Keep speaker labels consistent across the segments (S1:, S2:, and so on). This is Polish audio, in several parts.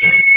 S1: Thank you.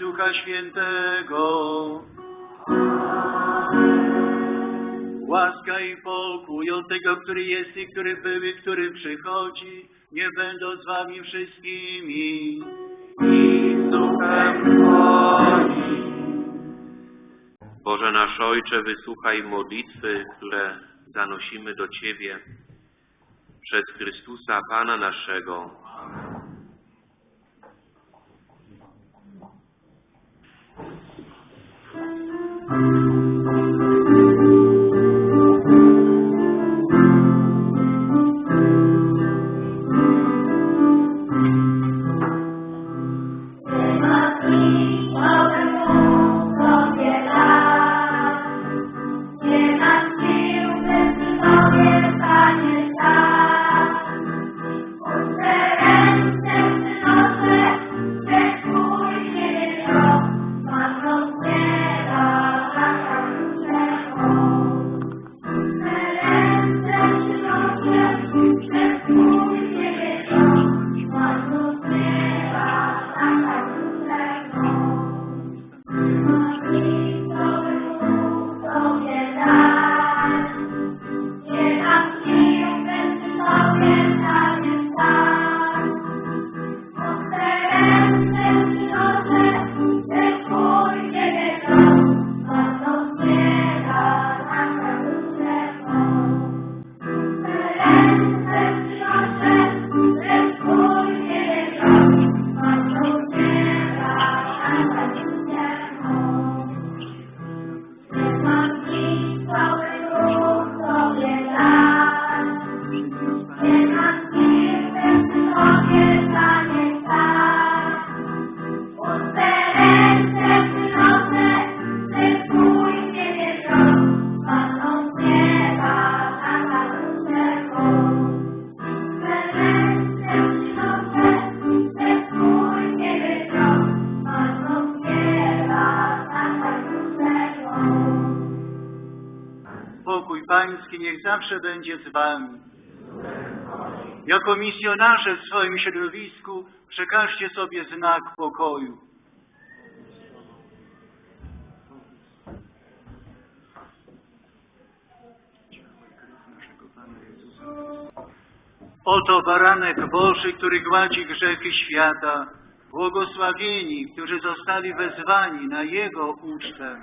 S1: Ducha Świętego. Łaska i pokój od tego, który jest i który był i który przychodzi, nie będą z wami wszystkimi. I z duchem.
S2: Boże nasz Ojcze, wysłuchaj modlitwy, które zanosimy do Ciebie przez Chrystusa Pana naszego.
S1: Zawsze będzie z wami. Jako misjonarze w swoim środowisku przekażcie sobie znak pokoju. Oto baranek Boży, który gładzi grzechy świata. Błogosławieni, którzy zostali wezwani na Jego ucztę.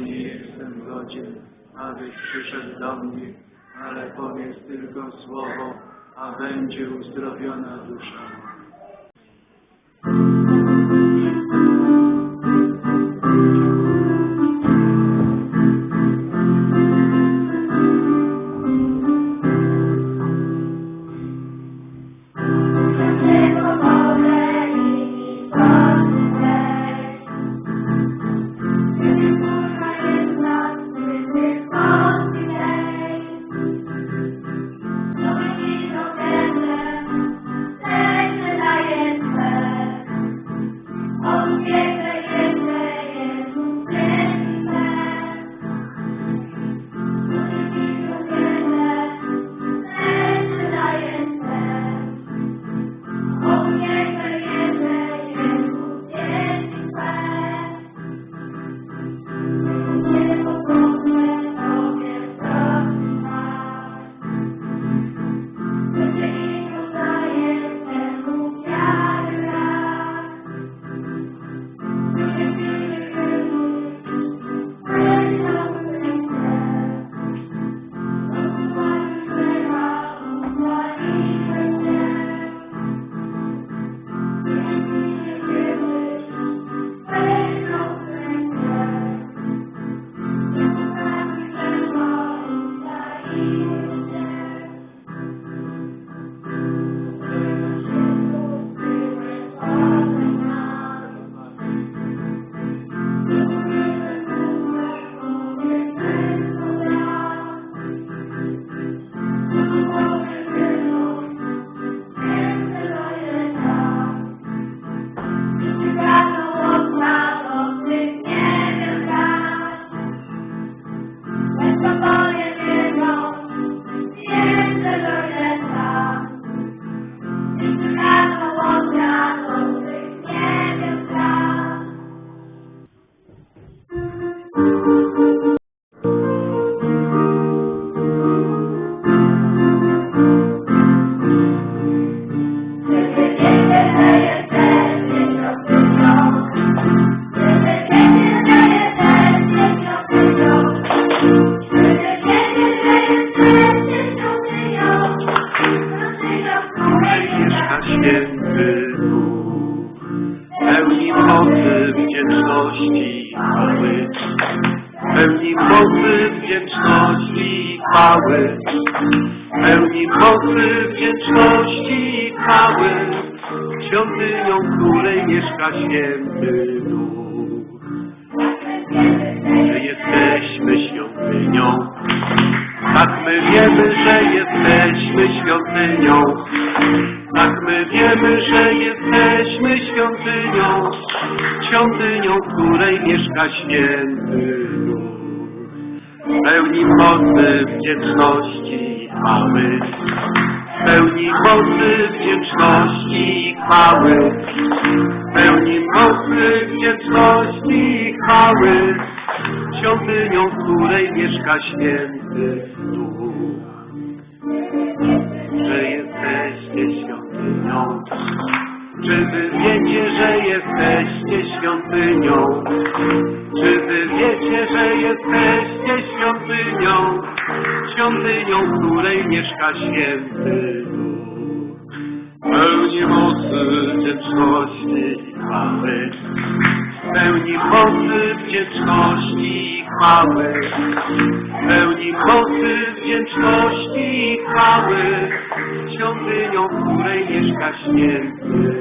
S1: Nie jestem godzien, abyś przyszedł do mnie, ale powiedz tylko słowo, a będzie uzdrowiona dusza
S2: pełni mocy wdzięczności i chwały, pełni mocy wdzięczności i chwały, świątynią, której mieszka święty Duch, że jesteśmy świątynią, tak my wiemy, że jesteśmy świątynią. Tak my wiemy, że jesteśmy świątynią. Świątynią, której mieszka święty. Pełni mocy wdzięczności i chwały. Pełni mocy wdzięczności i chwały. Pełni mocy wdzięczności i chwały. Świątynią, w której mieszka święty Duch. Że jesteście świątynią. Czy wy wiecie, że jesteście świątynią? Czy wy wiecie, że jesteście Świątynią, w której mieszka święty Duch. Pełni mocy wdzięczności i chwały. Pełni mocy wdzięczności i chwały. Pełni mocy wdzięczności i chwały. Świątynią, w której mieszka święty.